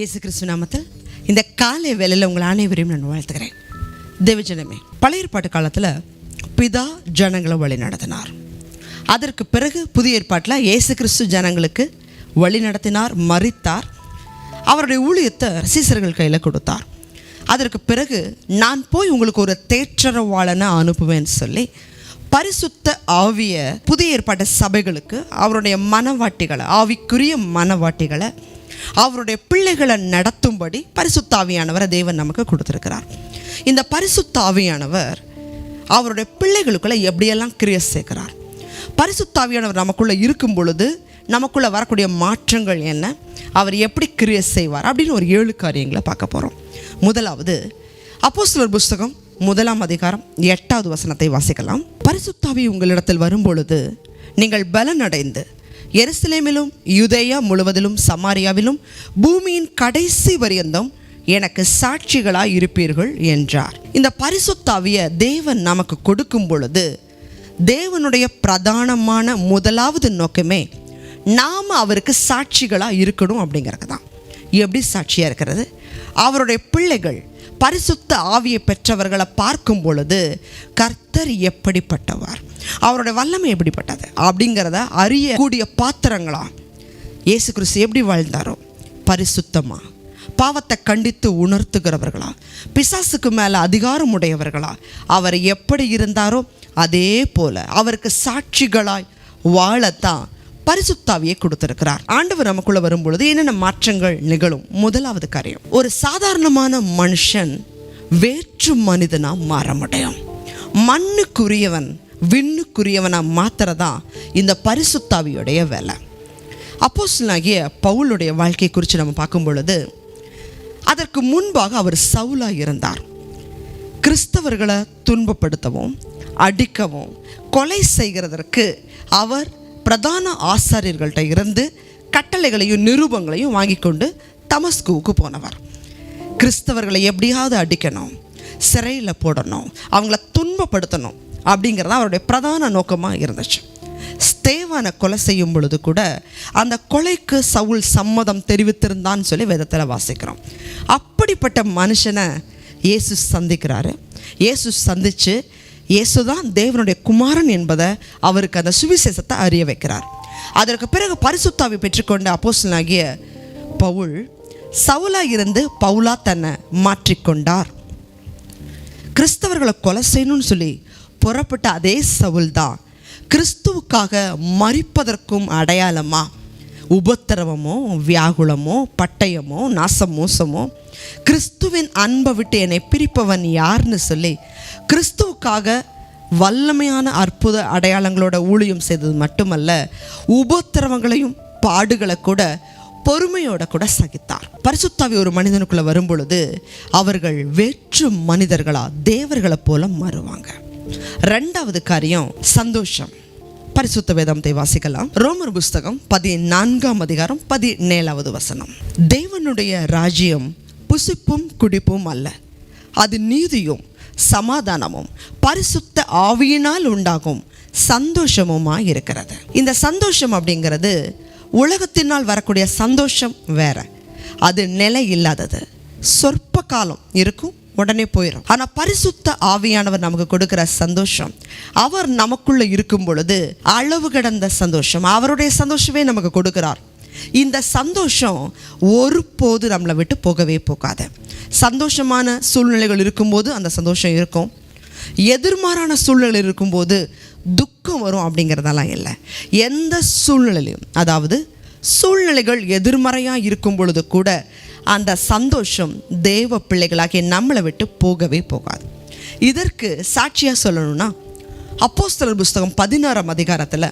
இயேசு கிறிஸ்து நாமத்தில் இந்த காலை வேலையில் உங்கள் அனைவரையும் நான் வாழ்த்துக்கிறேன் தேவஜனமே பழைய ஏற்பாட்டு காலத்தில் பிதா ஜனங்களை வழி நடத்தினார். அதற்கு பிறகு புதிய ஏற்பாட்டில் இயேசு கிறிஸ்து ஜனங்களுக்கு வழி நடத்தினார் மறித்தார். அவருடைய ஊழியத்தை சீசர்கள் கையில் கொடுத்தார். அதற்கு பிறகு நான் போய் உங்களுக்கு ஒரு தேற்றரவாளனை அனுப்புவேன்னு சொல்லி பரிசுத்த ஆவிய புதிய ஏற்பாட்டு சபைகளுக்கு அவருடைய மனவாட்டிகளை ஆவிக்குரிய மனவாட்டிகளை அவருடைய பிள்ளைகளை நடத்தும்படி பரிசுத்தாவியானவரை தேவன் நமக்கு கொடுத்துருக்கிறார். இந்த பரிசுத்தாவியானவர் அவருடைய பிள்ளைகளுக்குள்ள எப்படியெல்லாம் கிரியை சேர்க்கிறார்? பரிசுத்தாவியானவர் நமக்குள்ளே இருக்கும் பொழுது நமக்குள்ளே வரக்கூடிய மாற்றங்கள் என்ன? அவர் எப்படி கிரியை செய்வார்? அப்படின்னு ஒரு ஏழு காரியங்களை பார்க்க போகிறோம் முதலாவது அப்போஸ்தலர் புஸ்தகம் முதலாம் அதிகாரம் எட்டாவது வசனத்தை வாசிக்கலாம். பரிசுத்தாவி உங்களிடத்தில் வரும்பொழுது நீங்கள் பலனடைந்து எருசலேமிலும் யுதேயா முழுவதிலும் சமாரியாவிலும் பூமியின் கடைசி பரியந்தம் எனக்கு சாட்சிகளாய் இருப்பீர்கள் என்றார். இந்த பரிசுத்தாவிய தேவன் நமக்கு கொடுக்கும் பொழுது தேவனுடைய பிரதானமான முதலாவது நோக்கமே நாம் அவருக்கு சாட்சிகளாக இருக்கணும் அப்படிங்கிறது தான் எப்படி சாட்சியாக இருக்கிறது? அவருடைய பிள்ளைகள் பரிசுத்த ஆவியை பெற்றவர்களை பார்க்கும் பொழுது கர்த்தர் எப்படிப்பட்டவர்? அவருடைய வல்லமை எப்படிப்பட்டது? அப்படிங்கிறத அறியக்கூடிய பாத்திரங்களா? இயேசு கிறிஸ்து எப்படி வாழ்ந்தாரோ? பரிசுத்தமாக பாவத்தை கண்டித்து உணர்த்துகிறவர்களா? பிசாசுக்கு மேலே அதிகாரம் உடையவர்களா? அவர் எப்படி இருந்தாரோ? அதே போல அவருக்கு சாட்சிகளாய் வாழத்தான் பரிசுத்தாவியை கொடுத்திருக்கிறார். ஆண்டவர் நமக்குள்ள வரும்பொழுது என்னென்ன மாற்றங்கள் நிகழும்? முதலாவது காரியம் ஒரு சாதாரணமான மனுஷன் வேற்று மனிதனா மாற முடியும். மண்ணுக்குரியவன் விண்ணுக்குரியவனா மாத்திரதா இந்த பரிசுத்தாவியுடைய வேலை. அப்போஸ்தலனாகிய பவுலுடைய வாழ்க்கை குறித்து நம்ம பார்க்கும் பொழுது அதற்கு முன்பாக அவர் சவுலாக இருந்தார். கிறிஸ்தவர்களை துன்பப்படுத்தவும் அடிக்கவும் கொலை செய்கிறதற்கு அவர் பிரதான ஆசாரியர்கள்ட்ட இருந்து கட்டளைகளையும் நிரூபங்களையும் வாங்கி கொண்டு தமஸ்குவுக்கு போனவர். கிறிஸ்தவர்களை எப்படியாவது அடிக்கணும் சிறையில் போடணும் அவங்கள துன்பப்படுத்தணும் அப்படிங்கிறது அவருடைய பிரதான நோக்கமாக இருந்துச்சு. ஸ்தேவானை கொலை செய்யும் பொழுது கூட அந்த கொலைக்கு சவுல் சம்மதம் தெரிவித்திருந்தான்னு சொல்லி வேதத்தில் வாசிக்கிறோம். அப்படிப்பட்ட மனுஷனை இயேசு சந்திக்கிறாரு. இயேசு சந்தித்து இயேசு தான் தேவனுடைய குமாரன் என்பதை அவருக்கு அந்த சுவிசேஷத்தை அறிய வைக்கிறார். அதற்கு பிறகு பரிசுத்தாவி பெற்றுக்கொண்ட அப்போசனாகிய பவுல் சவுலா இருந்து பவுலா தன்னை மாற்றிக்கொண்டார். கிறிஸ்தவர்களை கொலை செய்யணும்னு சொல்லி புறப்பட்ட அதே சவுல் தான் கிறிஸ்துவுக்காக மறிப்பதற்கும் அடையாளமா? உபத்திரவமோ வியாகுலமோ பட்டயமோ நாசமோசமோ கிறிஸ்துவின் அன்பை விட்டு என்னை பிரிப்பவன் யார்னு சொல்லி கிறிஸ்துவுக்காக வல்லமையான அற்புத அடையாளங்களோட ஊழியம் செய்தது மட்டுமல்ல உபத்திரவங்களையும் பாடுகளை கூட பொறுமையோட கூட சகித்தார். பரிசுத்தாவி ஒரு மனிதனுக்குள்ள வரும் பொழுது அவர்கள் வேற்று மனிதர்களா தேவர்களை போல மாறுவாங்க. ரெண்டாவது காரியம் சந்தோஷம். பரிசுத்த வேதாந்தை வாசிக்கலாம். ரோமர் புஸ்தகம் பதினான்காம் அதிகாரம் பதினேழாவது வசனம். தேவனுடைய ராஜ்யம் புசிப்பும் குடிப்பும் அல்ல. அது நீதியும் சமாதானமும் பரிசுத்த ஆவியினால் உண்டாகும் சந்தோஷமுமாக இருக்கிறது. இந்த சந்தோஷம் அப்படிங்கிறது உலகத்தினால் வரக்கூடிய சந்தோஷம் வேற. அது நிலை இல்லாதது. சொற்ப காலம் இருக்கும் உடனே போயிடும் ஆனால் பரிசுத்த ஆவியானவர் நமக்கு கொடுக்குற சந்தோஷம் அவர் நமக்குள்ளே இருக்கும் பொழுது அளவு கிடந்த சந்தோஷம் அவருடைய சந்தோஷமே நமக்கு கொடுக்கிறார். இந்த சந்தோஷம் ஒருபோது நம்மளை விட்டு போகவே போகாது. சந்தோஷமான சூழ்நிலைகள் இருக்கும்போது அந்த சந்தோஷம் இருக்கும். எதிர்மாறான சூழ்நிலை இருக்கும்போது துக்கம் வரும் அப்படிங்கிறதெல்லாம் இல்லை. எந்த சூழ்நிலையும் அதாவது சூழ்நிலைகள் எதிர்மறையாக இருக்கும் பொழுது கூட அந்த சந்தோஷம் தேவ பிள்ளைகளாகிய நம்மளை விட்டு போகவே போகாது. இதற்கு சாட்சியாக சொல்லணும்னா அப்போஸ்தலர் புஸ்தகம் பதினாறாம் அதிகாரத்தில்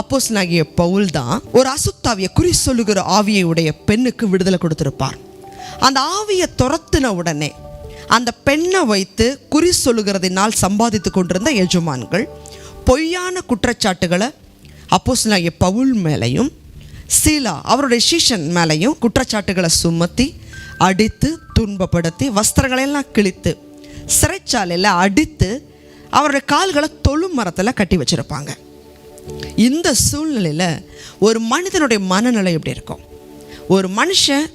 அப்போஸ்தலனாகிய பவுல் தான் ஒரு அசுத்தாவிய குறி சொல்லுகிற ஆவியை உடைய பெண்ணுக்கு விடுதலை கொடுத்திருப்பார். அந்த ஆவியை துரத்தின உடனே அந்த பெண்ணை வைத்து குறி சொல்லுகிறதினால் சம்பாதித்து கொண்டிருந்த எஜமான்கள் பொய்யான குற்றச்சாட்டுகளை அப்போஸ்தலனாகிய பவுல் மேலையும் சீலா அவருடைய சீஷன் மேலையும் குற்றச்சாட்டுகளை சுமத்தி அடித்து துன்பப்படுத்தி வஸ்திரங்களையெல்லாம் கிழித்து சிறைச்சாலையில் அடித்து அவருடைய கால்களை தொழு மரத்தில் கட்டி வச்சிருப்பாங்க. இந்த சூழ்நிலையில் ஒரு மனிதனுடைய மனநிலை எப்படி இருக்கும்? ஒரு மனுஷன்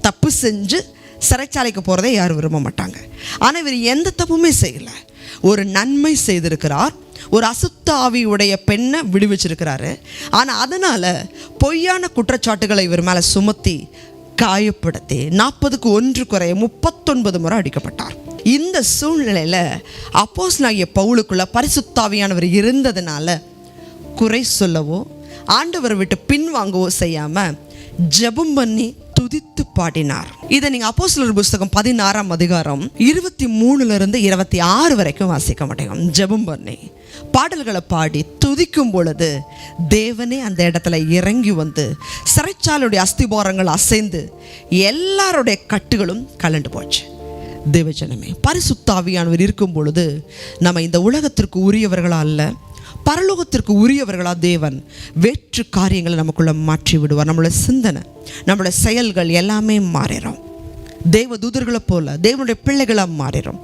தப்பு செஞ்சு சிறைச்சாலைக்கு போகிறதை யாரும் விரும்ப மாட்டாங்க. ஆனால் இவர் எந்த தப்புமே செய்யலை. ஒரு நன்மை செய்திருக்கிறார். ஒரு அசுத்தாவியுடைய பெண்ணை விடுவிச்சிருக்கிறாரு. ஆனால் அதனால் பொய்யான குற்றச்சாட்டுகளை இவர் மேலே சுமத்தி காயப்படுத்தி நாற்பதுக்கு ஒன்று குறைய முப்பத்தொன்பது முறை அடிக்கப்பட்டார். இந்த சூழ்நிலையில் அப்போஸ் நாகிய பவுலுக்குள்ள பரிசுத்தாவியானவர் இருந்ததுனால குறை சொல்லவோ ஆண்டவரை விட்டு பின்வாங்கவோ செய்யாமல் ஜெபம் பண்ணி துதித்து பாடினார். இதை நீங்கள் அப்போ சிலர் புஸ்தகம் பதினாறாம் அதிகாரம் இருபத்தி மூணுலேருந்து இருபத்தி ஆறு வரைக்கும் வாசிக்க மாட்டேங்க ஜெபம் பண்ணி பாடல்களை பாடி துதிக்கும் பொழுது தேவனே அந்த இடத்துல இறங்கி வந்து சிறைச்சாலுடைய அஸ்திபாரங்கள் அசைந்து எல்லாருடைய கட்டுகளும் கலண்டு போச்சு. தேவஜனமே பரிசுத்தாவியானவர் இருக்கும் பொழுது நம்ம இந்த உலகத்திற்கு உரியவர்களா அல்ல. பரலோகத்திற்கு உரியவர்களா தேவன்? வேற்று காரியங்களை நமக்குள்ள மாற்றி விடுவார். நம்மளோட சிந்தனை நம்மளோட செயல்கள் எல்லாமே மாறிடும். தேவ தூதர்களை போல தேவனுடைய பிள்ளைகளாக மாறிடும்.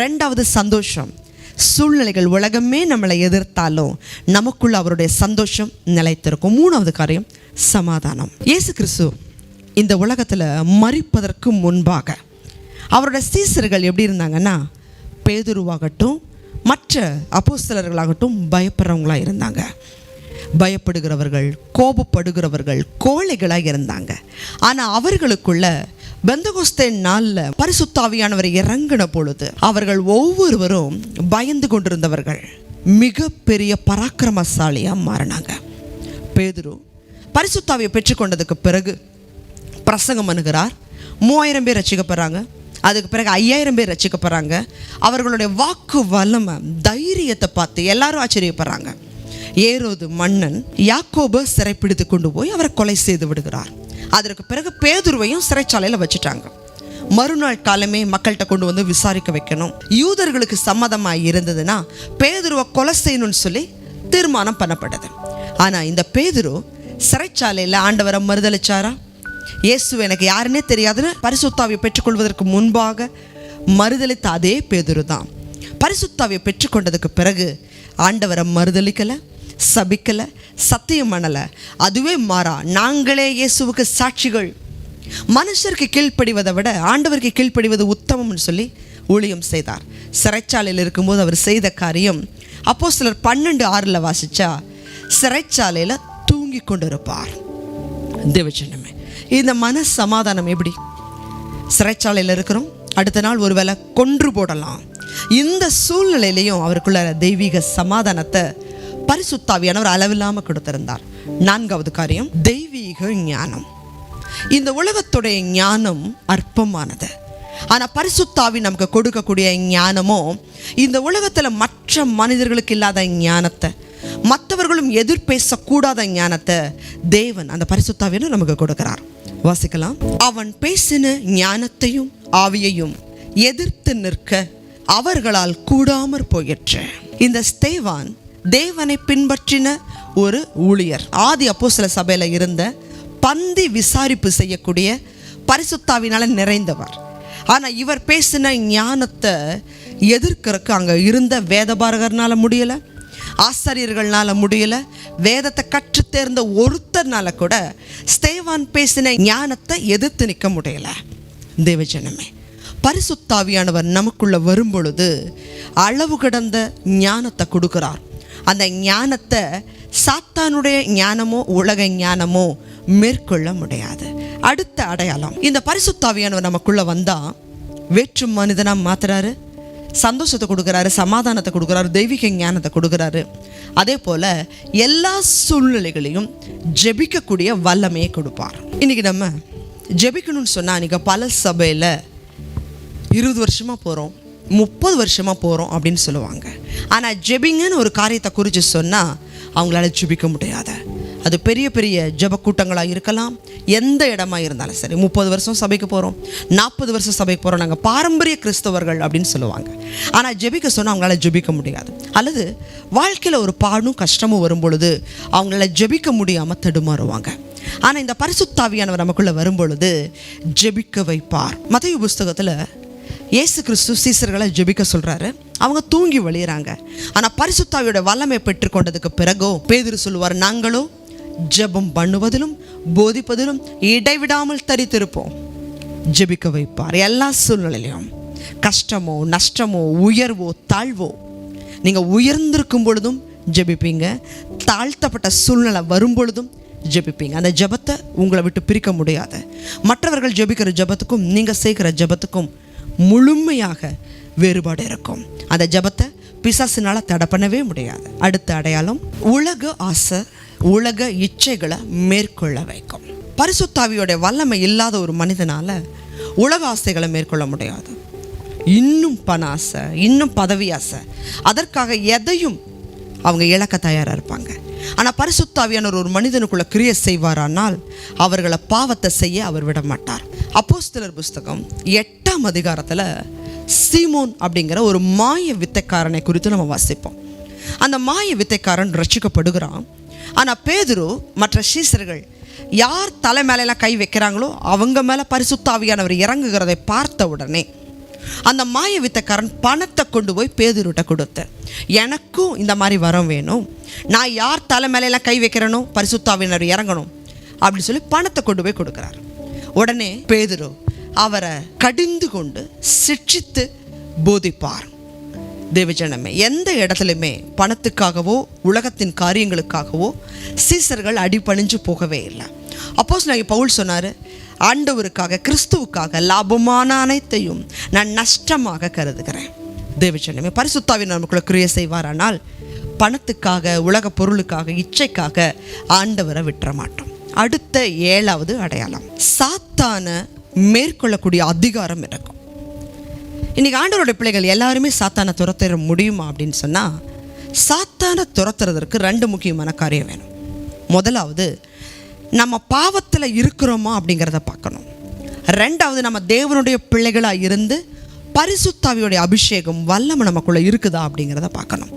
ரெண்டாவது சந்தோஷம் சூழ்நிலைகள் உலகமே நம்மளை எதிர்த்தாலும் நமக்குள்ள அவருடைய சந்தோஷம் நிலைத்திருக்கும். மூணாவது காரியம் சமாதானம். இயேசு கிறிஸ்து இந்த உலகத்தில் மறிப்பதற்கு முன்பாக அவரோட சீசர்கள் எப்படி இருந்தாங்கன்னா பேதுருவாகட்டும் மற்ற அப்போஸ்தலர்களாகட்டும் பயப்படுறவங்களாக இருந்தாங்க. பயப்படுகிறவர்கள் கோபப்படுகிறவர்கள் கோழைகளாக இருந்தாங்க. ஆனால் அவர்களுக்குள்ள பெந்தகோஸ்தேன் நாளில் பரிசுத்தாவியானவர் இறங்கின பொழுது அவர்கள் ஒவ்வொருவரும் பயந்து கொண்டிருந்தவர்கள். மிகப்பெரிய பராக்கிரமசாலியாக மாறினாங்க. பேதுரு பரிசுத்தாவியை பெற்றுக்கொண்டதுக்கு பிறகு பிரசங்கம் அணுகிறார் மூவாயிரம் பேர் ரசிக்கப்படுறாங்க. அதுக்கு பிறகு ஐயாயிரம் பேர் ரசிக்கப்படுறாங்க. அவர்களுடைய வாக்கு வல்லமை தைரியத்தை பார்த்து எல்லாரும் ஆச்சரியப்படுறாங்க. ஏரோது மன்னன் யாக்கோபை சிறைப்பிடித்து கொண்டு போய் அவரை கொலை செய்து விடுகிறார். அதற்கு பிறகு பேதுருவையும் சிறைச்சாலையில் வச்சுட்டாங்க. மறுநாள் காலமே மக்கள்கிட்ட கொண்டு வந்து விசாரிக்க வைக்கணும். யூதர்களுக்கு சம்மதமாக இருந்ததுன்னா பேதுருவை கொலை செய்யணும்னு சொல்லி தீர்மானம் பண்ணப்பட்டது. ஆனால் இந்த பேதுரு சிறைச்சாலையில் ஆண்டவரை மறுதளிச்சாரா இயேசு எனக்கு யாருன்னே தெரியாதுன்னு பரிசுத்தாவியை பெற்றுக்கொள்வதற்கு முன்பாக மறுதளித்த அதே பேதுரு தான். பரிசுத்தாவியை பெற்றுக்கொண்டதுக்கு பிறகு ஆண்டவரை மறுதளிக்கலை சபிக்கலை சத்தியம் பண்ணலை. அதுவே மாறா. நாங்களே இயேசுவுக்கு சாட்சிகள். மனுஷருக்கு கீழ்ப்படிவதை விட ஆண்டவருக்கு கீழ்ப்படிவது உத்தமம்னு சொல்லி ஊழியம் செய்தார். சிறைச்சாலையில் இருக்கும்போது அவர் செய்த காரியம் அப்போ சிலர் பன்னெண்டு ஆறில் வாசிச்சா சிறைச்சாலையில் தூங்கி கொண்டிருப்பார். தேவச்சனமே இந்த மன சமாதானம் எப்படி? சிறைச்சாலையில் இருக்கிறோம். அடுத்த நாள் ஒருவேளை கொன்று போடலாம். இந்த சூழ்நிலையிலையும் அவருக்குள்ள தெய்வீக சமாதானத்தை பரிசுத்தாவியானவர் அளவில்லாமல் கொடுத்திருந்தார். நான்காவது காரியம் தெய்வீக ஞானம். இந்த உலகத்துடைய ஞானம் அற்பமானது. ஆனால் பரிசுத்தாவி நமக்கு கொடுக்கக்கூடிய ஞானமோ இந்த உலகத்தில் மற்ற மனிதர்களுக்கு இல்லாத ஞானத்தை யாராலும் எதிர் பேசக்கூடாத ஞானத்தை தேவன் அந்த பரிசுத்தாவியனும் நமக்கு கொடுக்கிறார். வாசிக்கலாம். அவன் பேசின ஞானத்தையும் ஆவியையும் எதிர்த்து நிற்க அவர்களால் கூடாமற் போயிற்று. இந்த ஸ்தேவான் தேவனை பின்பற்றின ஒரு ஊழியர். ஆதி அப்போ சில சபையில் இருந்த பந்தி விசாரிப்பு செய்யக்கூடிய பரிசுத்தாவினால நிறைந்தவர். ஆனால் இவர் பேசின ஞானத்தை எதிர்க்கிறதுக்கு அங்கே இருந்த வேதபாரகர்னால முடியலை. ஆசாரியர்கள்னால முடியல. வேதத்தை கற்று தேர்ந்த ஒருத்தர்னால கூட ஸ்தேவான் பேசின ஞானத்தை எதிர்த்து நிற்க முடியல. தேவஜனமே பரிசுத்தாவியானவர் நமக்குள்ள வரும்பொழுது அளவு கடந்த ஞானத்தை கொடுக்கிறார். அந்த ஞானத்தை சாத்தானுடைய ஞானமோ உலக ஞானமோ மேற்கொள்ள முடியாது. அடுத்த அடையாளம் இந்த பரிசுத்தாவியானவர் நமக்குள்ள வந்தா வேற்று மனிதனாக மாத்துறாரு? சந்தோஷத்தை கொடுக்குறாரு சமாதானத்தை கொடுக்குறாரு தெய்வீக ஞானத்தை கொடுக்குறாரு. அதே போல் எல்லா சூழ்நிலைகளையும் ஜெபிக்கக்கூடிய வல்லமையை கொடுப்பார். இன்றைக்கி நம்ம ஜெபிக்கணும்னு சொன்னால் இன்றைக்கி பல சபையில் இருபது வருஷமாக போகிறோம் முப்பது வருஷமாக போகிறோம் அப்படின்னு சொல்லுவாங்க. ஆனால் ஜெபிங்கன்னு ஒரு காரியத்தை குறித்து சொன்னால் அவங்களால ஜெபிக்க முடியாது. அது பெரிய பெரிய ஜப கூட்டங்களாக இருக்கலாம். எந்த இடமா இருந்தாலும் சரி முப்பது வருஷம் சபைக்கு போகிறோம் நாற்பது வருஷம் சபைக்கு போகிறோம் நாங்கள் பாரம்பரிய கிறிஸ்தவர்கள் அப்படின்னு சொல்லுவாங்க. ஆனால் ஜெபிக்க சொன்னால் அவங்களால ஜெபிக்க முடியாது. அல்லது வாழ்க்கையில் ஒரு பாடும் கஷ்டமும் வரும் பொழுது அவங்களால ஜெபிக்க முடியாமல் தடுமாறுவாங்க. ஆனால் இந்த பரிசுத்தாவியானவர் நமக்குள்ளே வரும்பொழுது ஜெபிக்க வைப்பார். மத்திய புஸ்தகத்தில் இயேசு கிறிஸ்து சீசர்களை ஜெபிக்க சொல்கிறாரு அவங்க தூங்கி வழியிறாங்க. ஆனால் பரிசுத்தாவியோட வல்லமை பெற்றுக்கொண்டதுக்கு பிறகோ பேதிரு சொல்லுவார் நாங்களோ ஜெபம் பண்ணுவதிலும் போதிப்பதிலும் இடைவிடாமல் தரித்திருப்போம். ஜெபிக்க வைப்பார். எல்லா சூழ்நிலையிலும். கஷ்டமோ நஷ்டமோ உயர்வோ தாழ்வோ நீங்கள் உயர்ந்திருக்கும் பொழுதும் ஜெபிப்பீங்க. தாழ்த்தப்பட்ட சூழ்நிலை வரும் பொழுதும் ஜெபிப்பீங்க. அந்த ஜெபத்தை உங்களை விட்டு பிரிக்க முடியாது. மற்றவர்கள் ஜெபிக்கிற ஜெபத்துக்கும் நீங்கள் செய்கிற ஜெபத்துக்கும் முழுமையாக வேறுபாடு இருக்கும். அந்த ஜெபத்தை பிசாசினால் தடை பண்ணவே முடியாது. அடுத்த அடையாளம் உலக ஆசை உலக இச்சைகளை மேற்கொள்ள வைக்கும். பரிசுத்தாவியோட வல்லமை இல்லாத ஒரு மனிதனால உலக ஆசைகளை மேற்கொள்ள முடியாது. இன்னும் பண ஆசை இன்னும் பதவி ஆசை. அதற்காக எதையும் அவங்க இழக்க தயாராக இருப்பாங்க. ஆனால் பரிசுத்தாவியானவர் ஒரு மனிதனுக்குள்ள கிரியை செய்வாரானால் அவர்களை பாவத்தை செய்ய அவர் விட மாட்டார் அப்போஸ்தலர் புஸ்தகம் எட்டாம் அதிகாரத்தில் சீமோன் அப்படிங்கிற ஒரு மாய வித்தைக்காரனை குறித்து நம்ம வாசிப்போம். அந்த மாய வித்தைக்காரன் ரசிக்கப்படுகிறான் ஆனால் பேதுரு மற்ற சீசர்கள் யார் தலை மேலெல்லாம் கை வைக்கிறாங்களோ அவங்க மேலே பரிசுத்தாவியானவர் இறங்குகிறதை பார்த்த உடனே அந்த மாய வித்தக்காரன் பணத்தை கொண்டு போய் பேதுருட்ட கொடுத்த எனக்கும் இந்த மாதிரி வரம் வேணும். நான் யார் தலை மேலையெல்லாம் கை வைக்கிறேனோ பரிசுத்தாவினர் இறங்கணும். அப்படின்னு சொல்லி பணத்தை கொண்டு போய் கொடுக்குறாரு. உடனே பேதுரு அவரை கடிந்து கொண்டு சிட்சித்து போதிப்பார். தேவஜனமே எந்த இடத்துலையுமே பணத்துக்காகவோ உலகத்தின் காரியங்களுக்காகவோ சீசர்கள் அடிபணிஞ்சு போகவே இல்லை. அப்போஸ் நான் பவுல் சொன்னார் ஆண்டவருக்காக கிறிஸ்துவுக்காக லாபமான அனைத்தையும் நான் நஷ்டமாக கருதுகிறேன். தேவஜனமே பரிசுத்தாவின் நமக்குள்ள கிரியை செய்வாரானால் பணத்துக்காக உலக பொருளுக்காக இச்சைக்காக ஆண்டவரை விட்டுற மாட்டோம். அடுத்த ஏழாவது அடையாளம் சாத்தான மேற்கொள்ளக்கூடிய அதிகாரம் இருக்கும். இன்றைக்கி ஆண்டவருடைய பிள்ளைகள் எல்லாருமே சாத்தானை துரத்திட முடியுமா அப்படின்னு சொன்னால் சாத்தானை துரத்துறதற்கு ரெண்டு முக்கியமான காரியம் வேணும். முதலாவது நம்ம பாவத்தில் இருக்கிறோமா அப்படிங்கிறத பார்க்கணும். ரெண்டாவது நம்ம தேவனுடைய பிள்ளைகளாக இருந்து பரிசுத்தாவியோடைய அபிஷேகம் வல்லமை நமக்குள்ளே இருக்குதா அப்படிங்கிறத பார்க்கணும்.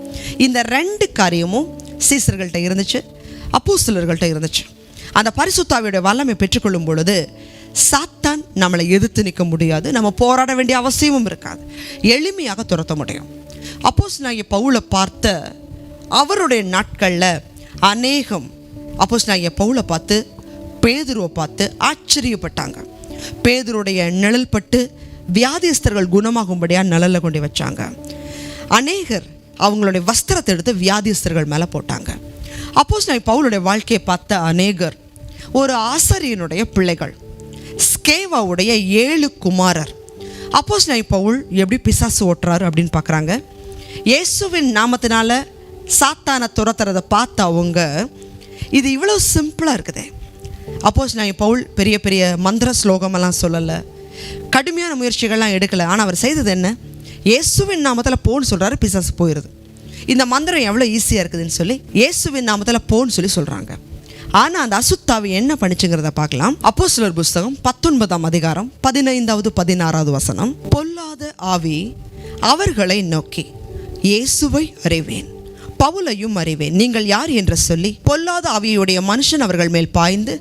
இந்த ரெண்டு காரியமும் சீசர்கள்ட்ட இருந்துச்சு அப்போஸ்தலர்கள்ட்ட இருந்துச்சு. அந்த பரிசுத்தாவியோடைய வல்லமை பெற்றுக்கொள்ளும் பொழுது சாத்தான் நம்மளை எதிர்த்து நிற்க முடியாது. நம்ம போராட வேண்டிய அவசியமும் இருக்காது. எளிமையாக துரத்த முடியும். அப்போஸ் நான் பவுலை பார்த்த அவருடைய நாட்களில் அநேகம் அப்போஸ் நான் பவுலை பார்த்து பேதுருவை பார்த்து ஆச்சரியப்பட்டாங்க. பேதுருடைய நிழல் பட்டு வியாதியஸ்தர்கள் குணமாகும்படியாக நிழலில் கொண்டு வச்சாங்க. அநேகர் அவங்களுடைய வஸ்திரத்தை எடுத்து வியாதியஸ்தர்கள் மேலே போட்டாங்க. அப்போஸ் நான் பவுலுடைய வாழ்க்கையை பார்த்த அநேகர் ஒரு ஆசாரியனுடைய பிள்ளைகள். ஸ்கேவாவுடைய ஏழு குமாரர். அப்போஸ் நான் பவுல் எப்படி பிசாசு ஓட்டுறாரு அப்படின்னு பார்க்குறாங்க. இயேசுவின் நாமத்தினால சாத்தானை துரத்துறதை பார்த்த அவங்க இது இவ்வளோ சிம்பிளாக இருக்குதே. அப்போஸ் நான் பவுல் பெரிய பெரிய மந்திர ஸ்லோகமெல்லாம் சொல்லலை. கடுமையான முயற்சிகள்லாம் எடுக்கலை. ஆனால் அவர் செய்தது என்ன? இயேசுவின் நாமத்தில் போன்னு சொல்கிறாரு பிசாசு போயிடுது இந்த மந்திரம் எவ்வளோ ஈஸியாக இருக்குதுன்னு சொல்லி இயேசுவின் நாமத்தில் போன்னு சொல்லி சொல்கிறாங்க ஆனால் அந்த அசுத்தாவி என்ன பண்ணிச்சுங்கிறத பார்க்கலாம். அப்போ சிலர் புஸ்தகம் பத்தொன்பதாம் அதிகாரம் பதினைந்தாவது பதினாறாவது வசனம். பொல்லாத ஆவி அவர்களை நோக்கி இயேசுவை அறிவேன் பவுலையும் அறிவேன். நீங்கள் யார் என்று சொல்லி பொல்லாத ஆவியுடைய மனுஷன் அவர்கள் மேல் பாய்ந்து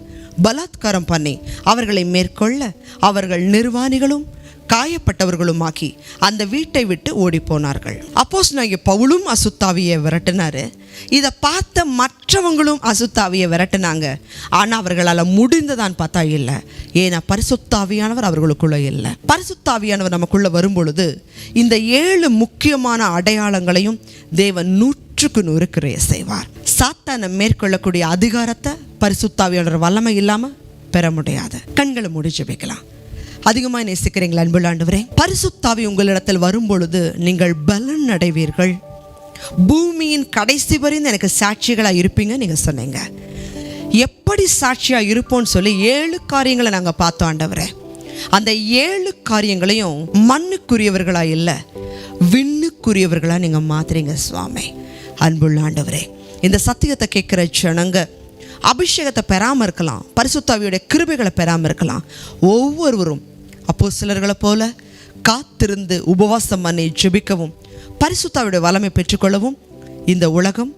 பலாத்காரம் பண்ணி அவர்களை மேற்கொள்ள அவர்கள் நிர்வாணிகளும் காயப்பட்டவர்களுமாக்கி அந்த வீட்டை விட்டு ஓடிப்போனார்கள். அப்போஸ் நாங்கள் பவுலும் அசுத்தாவியை விரட்டினார். இதை பார்த்த மற்றவங்களும் அசுத்தாவியை விரட்டினாங்க. ஆனால் அவர்களால் முடிந்ததான் பார்த்தா இல்லை. ஏன்னா பரிசுத்தாவியானவர் அவர்களுக்குள்ள இல்லை. பரிசுத்தாவியானவர் நமக்குள்ள வரும்பொழுது இந்த ஏழு முக்கியமான அடையாளங்களையும் தேவன் நூற்றுக்கு நூறு கிரைய செய்வார். சாத்தானை மேற்கொள்ளக்கூடிய அதிகாரத்தை பரிசுத்தாவியானவர் வல்லமை இல்லாமல் பெற முடியாது. கண்களை முடிச்சு வைக்கலாம் அதிகமாக நேசிக்கிறீங்களா அன்புள்ள பரிசுத்தாவி உங்களிடத்தில் வரும்பொழுது நீங்கள் பலன் அடைவீர்கள். பூமியின் கடைசி வரைந்து எனக்கு சாட்சிகளாக இருப்பீங்க நீங்கள் சொன்னீங்க. எப்படி சாட்சியாக இருப்போம்னு சொல்லி ஏழு காரியங்களை நாங்கள் பார்த்தோம் ஆண்டவரே. அந்த ஏழு காரியங்களையும் மண்ணுக்குரியவர்களாக இல்லை விண்ணுக்குரியவர்களாக நீங்கள் மாத்துறீங்க சுவாமி. அன்புள்ள ஆண்டவரே இந்த சத்தியத்தை கேட்குற ஜனங்க அபிஷேகத்தை பெறாமல் இருக்கலாம் பரிசுத்தாவியுடைய கிருபைகளை பெறாமல் இருக்கலாம். ஒவ்வொருவரும் அப்போ சிலர்களை போல காத்திருந்து உபவாசம் பண்ணி ஜெபிக்கவும் பரிசுத்தாவுடைய வளமை பெற்றுக்கொள்ளவும் இந்த உலகம்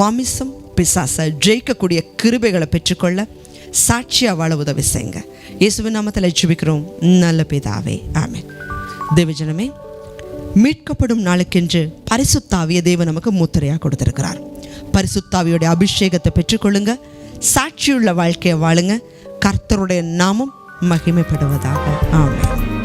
மாமிசம் பிசாச ஜெயிக்கக்கூடிய கிருபைகளை பெற்றுக்கொள்ள சாட்சியாக வாழ உதவி செய்யுங்க. இயேசுவின் நாமத்தில் ஜெபிக்கிறோம். நல்ல பிதாவே ஆமே தேவஜனமே மீட்கப்படும் நாளுக்கென்று பரிசுத்தாவிய தேவன் நமக்கு முத்திரையாக கொடுத்திருக்கிறார். பரிசுத்தாவியோடைய அபிஷேகத்தை பெற்றுக்கொள்ளுங்க. சாட்சியுள்ள வாழ்க்கையை வாழுங்க. கர்த்தருடைய நாமம் மகிமைப்படுவதாக. ஆமாம்